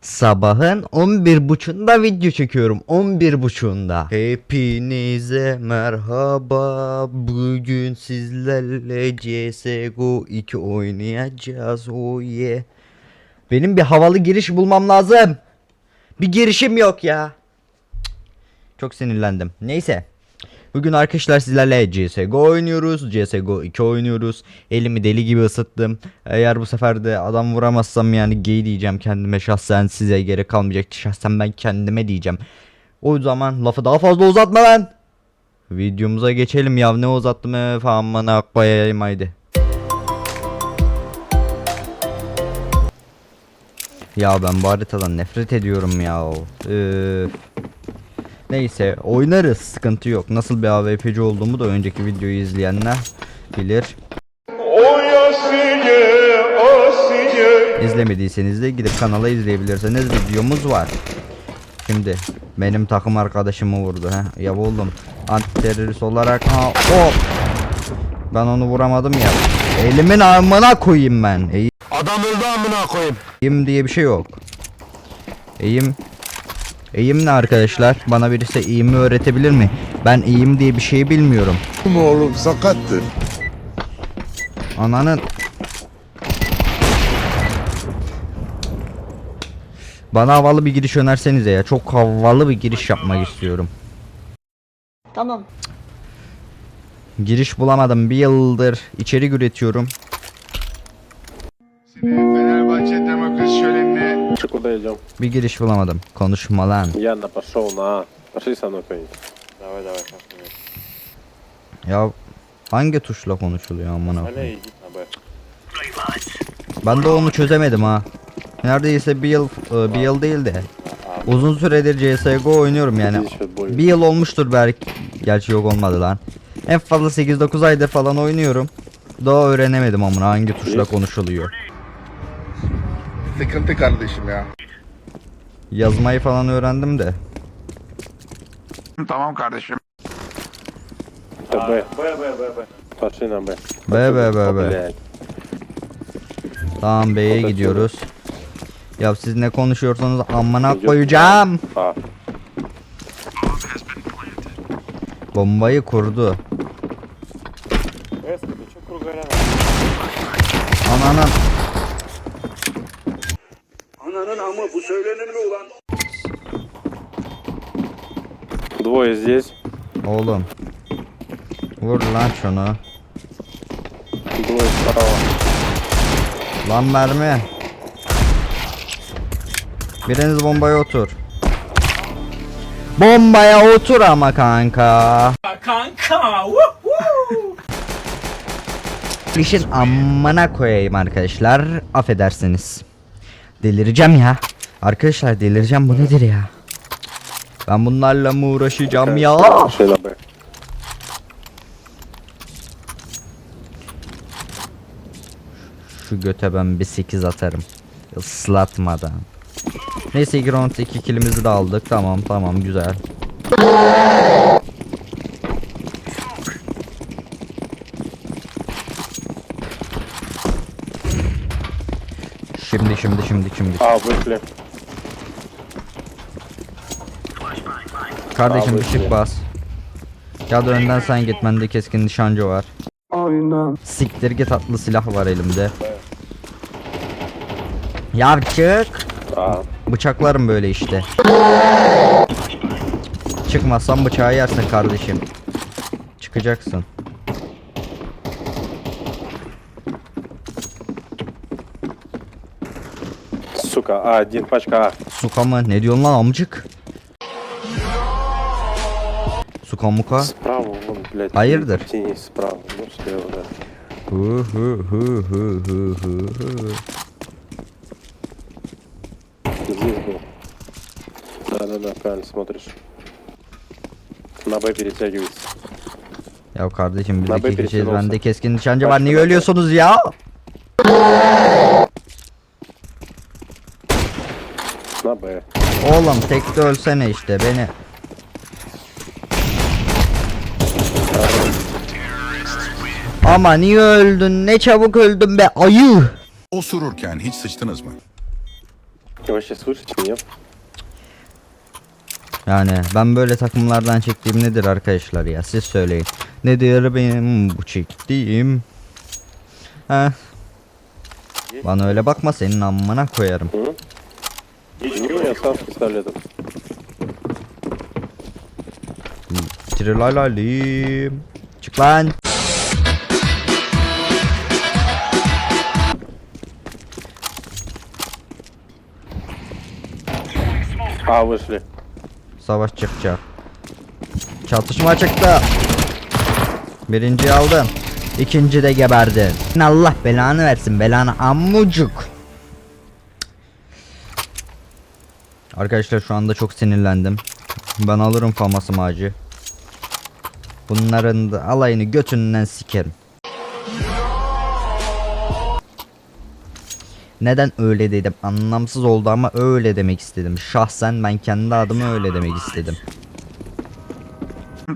Sabahın 11.30'unda video çekiyorum. 11.30'unda. Hepinize merhaba. Bugün sizlerle CSGO 2 oynayacağız. Oh yeah. Benim bir havalı giriş bulmam lazım. Bir girişim yok ya. Çok sinirlendim. Neyse. Bugün arkadaşlar sizlerle CSGO oynuyoruz. CSGO 2 oynuyoruz. Elimi deli gibi ısıttım. Eğer bu sefer de adam vuramazsam yani gay diyeceğim kendime şahsen size gerek kalmayacak. Şahsen ben kendime diyeceğim. O zaman lafı daha fazla uzatma lan. Videomuza geçelim ya ne uzattım falan bana koyayım haydi. Ya ben bu haritadan nefret ediyorum ya. Üf. Neyse oynarız sıkıntı yok. Nasıl bir AWP'ci olduğumu da önceki videoyu izleyenler bilir. İzlemediyseniz de gidip kanala izleyebilirsiniz. Videomuz var. Şimdi benim takım arkadaşımı vurdu ha. Ya oğlum antiterörist olarak ha o ben onu vuramadım ya. Elimin amına koyayım ben. Eğim Adam öldü amına koyayım. Eğim diye bir şey yok. Eğim Eğim ne arkadaşlar? Bana birisi eğimi öğretebilir mi? Ben eğim diye bir şey bilmiyorum. Bu oğlum sakattı. Ananın Bana havalı bir giriş önersenize ya. Çok havalı bir giriş yapmak istiyorum. Tamam. Giriş bulamadım. Bir yıldır içerik üretiyorum. powiedział. Biggie gdzieś bulamadım. Konuşmalan. Yana paszą na A. Paszli sen okuyun. Dawaj dawaj kanka. Ya hangi tuşla konuşuluyor amına koyayım? Kaleye git ha be. Ben de onu çözemedim ha. Neredeyse bir yıl e, bir yıl değil de uzun süredir CS:GO oynuyorum yani. Bir yıl olmuştur belki. Gerçi yok olmadı lan. En fazla 8-9 aydır falan oynuyorum. Daha öğrenemedim amına hangi tuşla konuşuluyor. sıkıntı kardeşim ya. Yazmayı falan öğrendim de. Tamam kardeşim. Это Б. Б, Б, Б, Б. Пошли на Б. Be be be be. Блядь. Tamam B'ye gidiyoruz. Ya siz ne konuşuyorsanız amına Gidiyoruz. koyacağım. А. Bombayı kurdu. Эска, ты чё кругаря? Ananın. Двое здесь. Oğlum. Vur lan şunu. Двое справа. Lan mermi. Biriniz bombaya otur. Bombaya otur ama kanka. Kanka. İşin amına koyayım arkadaşlar. Affedersiniz. Delireceğim ya. Arkadaşlar delireceğim bu nedir ya? Ben bunlarla mı uğraşacağım ya? Selam şey be. Şu göte ben bir 8 atarım. Islatmadan. Neyse ilk round 2 kilimizi de aldık. Tamam tamam güzel. Şimdi şimdi şimdi şimdi. Aa, Kardeşim Abi, ışık iyi. bas. Ya da önden sen git bende keskin nişancı var. Siktir git atlı silah var elimde. Ya çık. А. Bıçaklarım böyle işte. Çıkmazsan bıçağı yersin kardeşim. Çıkacaksın. Сука, А, один пачка А. Suka mı? Ne diyorsun lan amcık? Suka muka? Справа, вон, блядь. Hayırdır? Тени справа. Ну, слева, да. Hu hu hu hu hu hu hu. Здесь был. Да-да-да, правильно смотришь. На Б перетягивается. Ya kardeşim biz Lan iki be birisi kişiyiz olsa. bende keskin nişancı var Başka niye bende. ölüyorsunuz ya? На Б. Oğlum tek de ölsene işte beni. Ama niye öldün? Ne çabuk öldün be ayı. Osururken hiç sıçtınız mı? Вы вообще слышите меня? Yani ben böyle takımlardan çektiğim nedir arkadaşlar ya siz söyleyin. Nedir benim bu çektiğim? Ha. Bana öyle bakma senin amına koyarım. М? Ну, я сам с пистолетом. Trilalalim. Çık lan. Obviously. Savaş çıkacak. Çatışma çıktı. Birinci aldım. İkinci de geberdin. Allah belanı versin belanı ammucuk. Arkadaşlar şu anda çok sinirlendim. Ben alırım faması macı. Bunların da alayını götünden sikerim. Neden öyle dedim? Anlamsız oldu ama öyle demek istedim. Şahsen ben kendi adıma öyle demek istedim.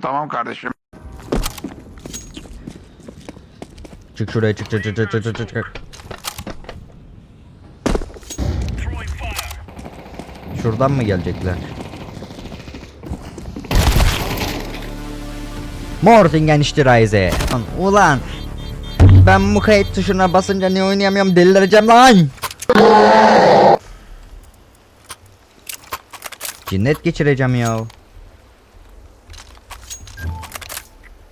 Tamam kardeşim. Çık şuraya çık çık çık çık çık çık çık. Şuradan mı gelecekler? Mortingen Reise. Ulan ben bu kayıt tuşuna basınca ne oynayamıyorum delireceğim lan. Cinnet geçireceğim ya.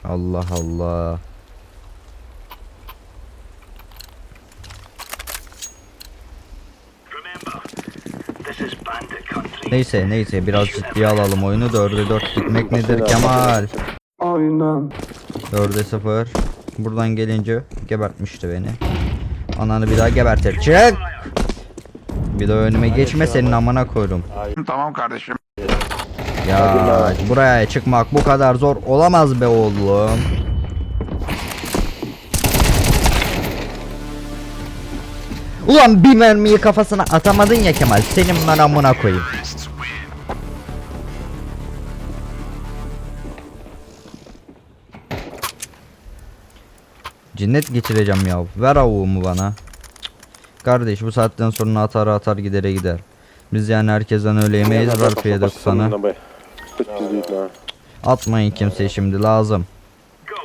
Allah Allah. Neyse neyse biraz ciddiye alalım oyunu 4'e 4 gitmek nedir Kemal? Aynen. 4'e 0 Buradan gelince gebertmişti beni. Ananı bir daha gebertir. Çık! Bir de önüme geçme senin amına koydum Tamam kardeşim. Ya buraya çıkmak bu kadar zor olamaz be oğlum. Ulan bir mermiyi kafasına atamadın ya Kemal senin ben amına koyayım Cinnet geçireceğim ya. Ver avuğumu bana. Kardeş bu saatten sonra atar atar gidere gider. Biz yani herkesten öyle yemeyiz zarfiye de sana. Atmayın kimseyi şimdi lazım.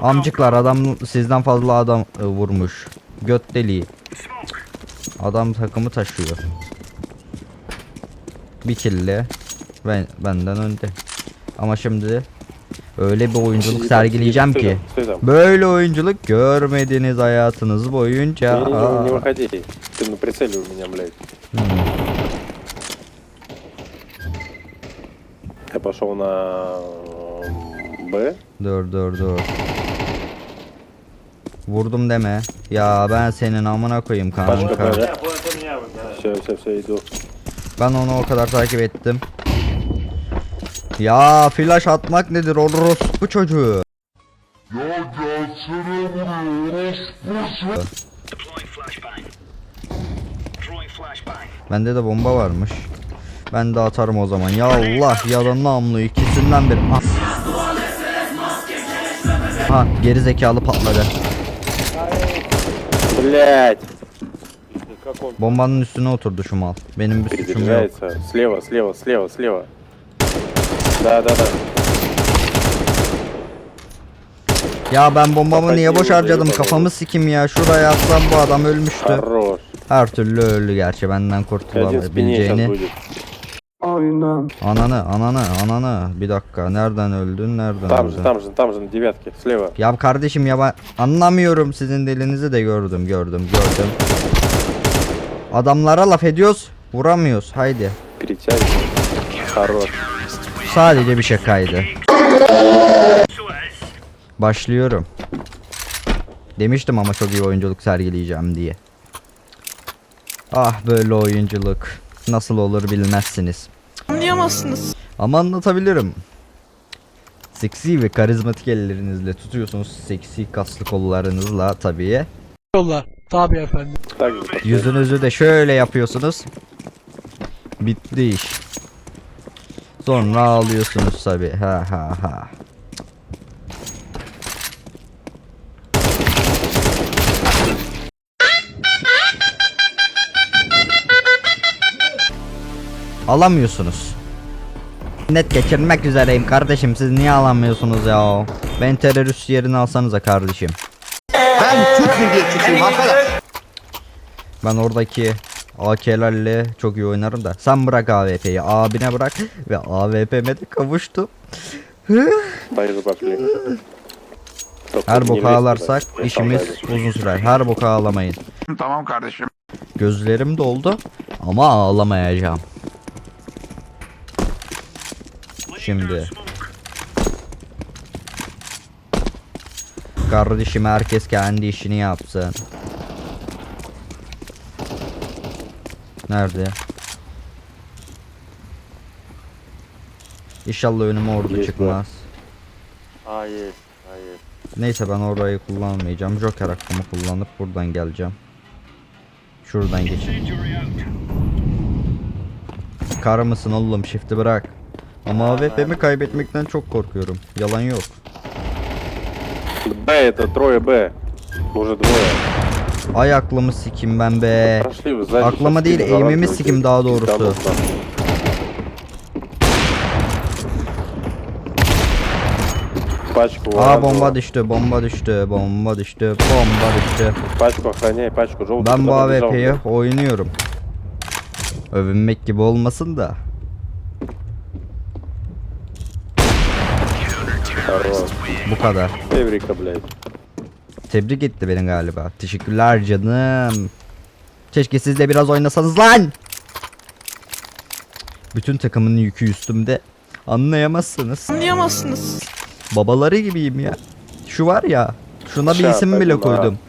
Amcıklar adam sizden fazla adam e, vurmuş. Göt deliği. Adam takımı taşıyor. Bir kille. Ben, benden önde. Ama şimdi öyle bir oyunculuk Sтой sergileyeceğim там, ki. Sтой там. Böyle oyunculuk görmediniz hayatınız boyunca. Не, не, не, не Aa. выходи. Ты на прицеле у меня, блядь. Hmm. Я пошел на Б. Dur dur dur. Vurdum deme. Ya ben senin amına koyayım Пачка kanka. Б, да? Все, все, все, иду. Ben onu o kadar takip ettim. Ya flash atmak nedir orospu çocuğu? Bende de bomba varmış. Ben de atarım o zaman. Ya Allah ya da namlu ikisinden bir. Ah. Ha geri zekalı patladı. Блять! Как он Bombanın üstüne oturdu şu mal. Benim bir suçum yok. перезаряжается? Слева, слева, слева, слева. Да, да, да. Ya ben bombamı niye boş harcadım? Eyvallah. Kafamı sikim ya. Şuraya atsam bu adam ölmüştü. Хорош. Her türlü öldü gerçi benden Один в спине сейчас kurtulabileceğini. будет. Ananı ananı ananı. Bir dakika nereden öldün nereden Там же, öldün? там же, там же, на девятке, слева. Ya kardeşim ya ben anlamıyorum sizin dilinizi de gördüm gördüm gördüm. Adamlara laf ediyoruz vuramıyoruz haydi. Перетягивай. Хорош. sadece bir şakaydı. Başlıyorum. Demiştim ama çok iyi oyunculuk sergileyeceğim diye. Ah böyle oyunculuk. Nasıl olur bilmezsiniz. Anlayamazsınız. Ama anlatabilirim. Seksi ve karizmatik ellerinizle tutuyorsunuz seksi kaslı kollarınızla tabii. Yolla. Tabii efendim. Yüzünüzü de şöyle yapıyorsunuz. Bitti iş. Sonra ağlıyorsunuz tabii. Ha ha ha. Alamıyorsunuz. Net geçirmek üzereyim kardeşim siz niye alamıyorsunuz ya? Ben terörist yerini alsanıza kardeşim. Ben Türk milliyetçisiyim arkadaş. Ben oradaki AK'lerle çok iyi oynarım da. Sen bırak AWP'yi. Abine bırak. Ve AWP'me de kavuştum. Bayılır. Her boka ağlarsak işimiz uzun sürer. Her boka ağlamayın. Tamam kardeşim. Gözlerim doldu ama ağlamayacağım. Şimdi. Kardeşim herkes kendi işini yapsın. Nerede? İnşallah önüme ordu Yes, çıkmaz. А, есть, а, есть. Neyse ben orayı kullanmayacağım. Joker hakkımı kullanıp buradan geleceğim. Şuradan geçin. Kar mısın oğlum shift'i bırak. Ama AWP'mi kaybetmekten çok korkuyorum. Yalan yok. Б, это трое Б. Уже двое. Ay aklımı sikim ben be. Прошли вы сзади. Aklıma сейчас değil, перезавязывайте. eğimimi sikim daha doğrusu. Да, да, да. Пачку Aa оранжевого. bomba düştü, bomba düştü, bomba düştü, bomba düştü. Пачку охраняй, пачку желтую. Ben bu куда побежал, AWP'yi блядь. oynuyorum. Övünmek gibi olmasın da. Хорош. Bu kadar. Эврика, блядь. Tebrik etti beni galiba. Teşekkürler canım. Keşke siz de biraz oynasanız lan. Bütün takımın yükü üstümde. Anlayamazsınız. Anlayamazsınız. Babaları gibiyim ya. Şu var ya. Şuna bir isim bile koydum.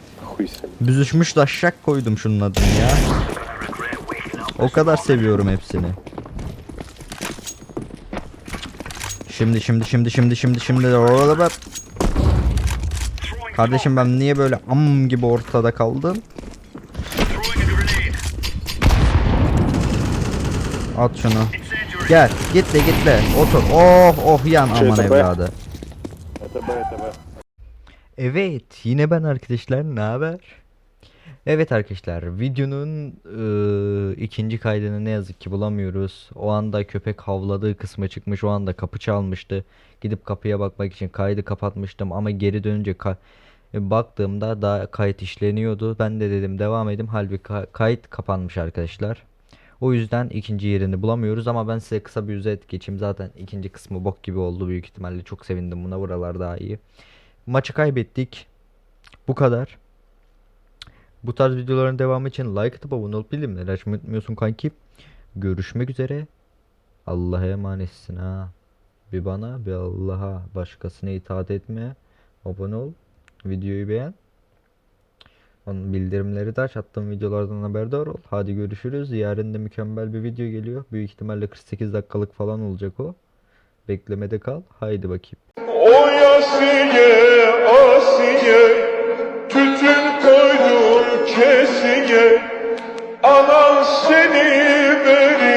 Büzüşmüş daşşak koydum şunun adını ya. O kadar seviyorum hepsini. Şimdi Şimdi şimdi şimdi şimdi şimdi şimdi. Kardeşim ben niye böyle am gibi ortada kaldım? At şunu. Gel. Git de git de. Otur. Oh oh yan aman evladı. Evet yine ben arkadaşlar ne haber? Evet arkadaşlar videonun e, ikinci kaydını ne yazık ki bulamıyoruz. O anda köpek havladığı kısma çıkmış o anda kapı çalmıştı. Gidip kapıya bakmak için kaydı kapatmıştım ama geri dönünce ka baktığımda daha kayıt işleniyordu. Ben de dedim devam edeyim. Halbuki ka- kayıt kapanmış arkadaşlar. O yüzden ikinci yerini bulamıyoruz ama ben size kısa bir özet geçeyim. Zaten ikinci kısmı bok gibi oldu büyük ihtimalle. Çok sevindim buna. Buralar daha iyi. Maçı kaybettik. Bu kadar. Bu tarz videoların devamı için like atıp abone olup bildirimleri açmayı unutmuyorsun kanki. Görüşmek üzere. Allah'a emanetsin ha. Bir bana bir Allah'a başkasına itaat etme. Abone ol. Videoyu beğen. Onun bildirimleri de aç. Attığım videolardan haberdar ol. Hadi görüşürüz. Yarın da mükemmel bir video geliyor. Büyük ihtimalle 48 dakikalık falan olacak o. Beklemede kal. Haydi bakayım. O yasine asine tütün koydum kesine anan seni beni